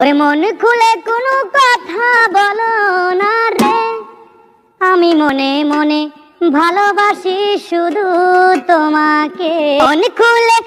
ওরে মন খুলে কোনো কথা বলো না রে। আমি মনে মনে ভালোবাসি শুধু তোমাকে। মন খুলে